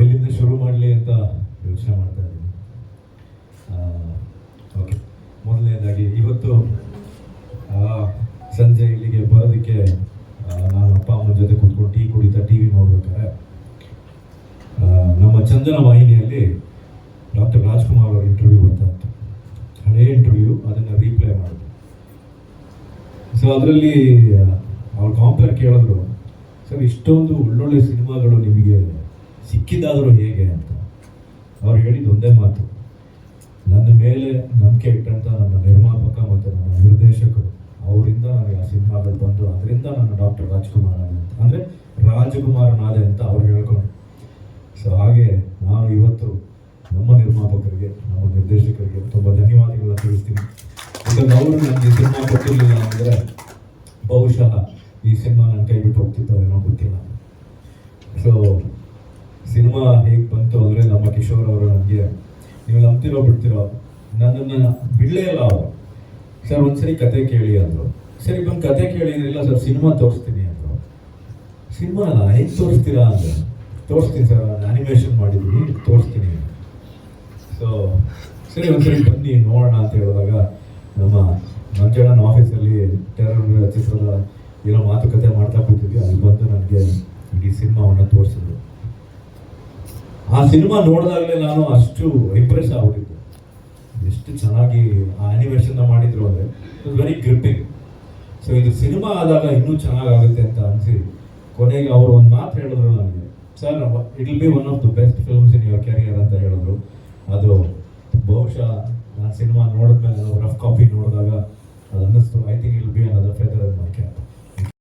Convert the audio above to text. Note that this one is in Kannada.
ಎಲ್ಲಿಂದ ಶುರು ಮಾಡಲಿ ಅಂತ ಯೋಚನೆ ಮಾಡ್ತಾ ಇದ್ದೀನಿ. ಓಕೆ. ಮೊದಲನೇದಾಗಿ, ಇವತ್ತು ಸಂಜೆ ಇಲ್ಲಿಗೆ ಬರೋದಕ್ಕೆ ನಾನು ಅಪ್ಪ ಅಮ್ಮನ ಜೊತೆ ಕೂತ್ಕೊಂಡು ಟೀ ಕುಡಿತಾ ಟಿ ವಿ ನೋಡ್ಬೇಕಾದ್ರೆ ನಮ್ಮ ಚಂದನ ವಾಹಿನಿಯಲ್ಲಿ ಡಾಕ್ಟರ್ ರಾಜ್ಕುಮಾರ್ ಅವ್ರ ಇಂಟರ್ವ್ಯೂ ಬರ್ತಾ ಇತ್ತು. ಹಳೇ ಇಂಟರ್ವ್ಯೂ ಅದನ್ನು ರೀಪ್ಲೇ ಮಾಡಿದ್ರು ಸೊ ಅದರಲ್ಲಿ ಅವ್ರ ಕಾಂಪೇರ್ ಕೇಳಿದ್ರು. ಸರ್, ಇಷ್ಟೊಂದು ಒಳ್ಳೊಳ್ಳೆ ಸಿನಿಮಾಗಳು ನಿಮಗೆ ಸಿಕ್ಕಿದ್ದಾದರೂ ಹೇಗೆ ಅಂತ. ಅವ್ರು ಹೇಳಿದ ಒಂದೇ ಮಾತು. ನನ್ನ ಮೇಲೆ ನಂಬಿಕೆ ಇಟ್ಟಂಥ ನನ್ನ ನಿರ್ಮಾಪಕ ಮತ್ತು ನನ್ನ ನಿರ್ದೇಶಕರು, ಅವರಿಂದ ನನಗೆ ಆ ಸಿನಿಮಾಗಳು ಬಂದು, ಅದರಿಂದ ನನ್ನ ಡಾಕ್ಟರ್ ರಾಜ್ಕುಮಾರ್ ಅಂತ. ಅಂದರೆ ರಾಜಕುಮಾರನಾದೆ ಅಂತ ಅವ್ರು ಹೇಳ್ಕೊಂಡು. ಸೊ ಹಾಗೆ ನಾನು ಇವತ್ತು ನಮ್ಮ ನಿರ್ಮಾಪಕರಿಗೆ, ನಮ್ಮ ನಿರ್ದೇಶಕರಿಗೆ ತುಂಬ ಧನ್ಯವಾದಗಳನ್ನು ತಿಳಿಸ್ತೀನಿ. ಯಾಕಂದ್ರೆ ಅವರು ನನಗೆ ಸಿನಿಮಾ ಕೊಟ್ಟಿರಲಿಲ್ಲ ಅಂದರೆ ಬಹುಶಃ ಈ ಸಿನಿಮಾ ನನ್ನ ಕೈ ಬಿಟ್ಟು ಹೋಗ್ತಿತ್ತೋ ಏನೋ ಗೊತ್ತಿಲ್ಲ. ಸೊ ಸಿನಿಮಾ ಹೇಗೆ ಬಂತು ಅಂದರೆ ನಮ್ಮ ಕಿಶೋರ್ ಅವರು ನನಗೆ, ನೀವು ನಂಬ್ತಿರೋ ಬಿಡ್ತಿರೋ, ನನ್ನನ್ನು ಬಿಡಲೇ ಇಲ್ಲ ಅವರು. ಸರ್, ಒಂದ್ಸರಿ ಕತೆ ಕೇಳಿ ಅಂದರು. ಸರಿ, ಬಂದು ಕತೆ ಕೇಳಿ ಇಲ್ಲ ಸರ್, ಸಿನಿಮಾ ತೋರಿಸ್ತೀನಿ ಅಂದರು. ಸಿನಿಮಾನ ಹೆಂಗೆ ತೋರಿಸ್ತೀರಾ ಅಂದರೆ, ತೋರಿಸ್ತೀನಿ ಸರ್, ನಾನು ಆ್ಯನಿಮೇಷನ್ ಮಾಡಿದ್ದೀನಿ, ತೋರಿಸ್ತೀನಿ. ಸೊ ಸರಿ, ಒಂದ್ಸರಿ ಬನ್ನಿ, ನೋಡೋಣ ಅಂತ ಹೇಳಿದಾಗ ನಮ್ಮ ಮಂಜಣ್ಣನ ಆಫೀಸಲ್ಲಿ ಟೆರರ್ ಚಿತ್ರದ ಏನೋ ಮಾತುಕತೆ ಮಾಡ್ತಾ ಕೂತಿದ್ವಿ. ಅಲ್ಲಿ ಬಂದು ನನಗೆ ಇಡೀ ಸಿನಿಮಾವನ್ನು ತೋರಿಸಿದ್ರು. ಆ ಸಿನಿಮಾ ನೋಡಿದಾಗಲೇ ನಾನು ಅಷ್ಟು ಇಂಪ್ರೆಸ್ ಆಗ್ಬಿಟ್ಟಿದ್ದೆ. ಎಷ್ಟು ಚೆನ್ನಾಗಿ ಆ ಆನಿಮೇಷನ್ ಮಾಡಿದ್ರು ಅಂದರೆ ಇಟ್ ವೆರಿ ಗ್ರಿಪ್ಪಿಂಗ್ ಸೊ ಇದು ಸಿನಿಮಾ ಆದಾಗ ಇನ್ನೂ ಚೆನ್ನಾಗಾಗುತ್ತೆ ಅಂತ ಅನಿಸಿ ಕೊನೆಗೆ ಅವರು ಒಂದು ಮಾತು ಹೇಳಿದ್ರು ನನಗೆ. Sir it will be one of the best films in your career ಅಂತ ಹೇಳಿದ್ರು. ಅದು ಬಹುಶಃ ನಾನು ಸಿನಿಮಾ ನೋಡಿದ್ಮೇಲೆ ರಫ್ ಕಾಪಿ ನೋಡಿದಾಗ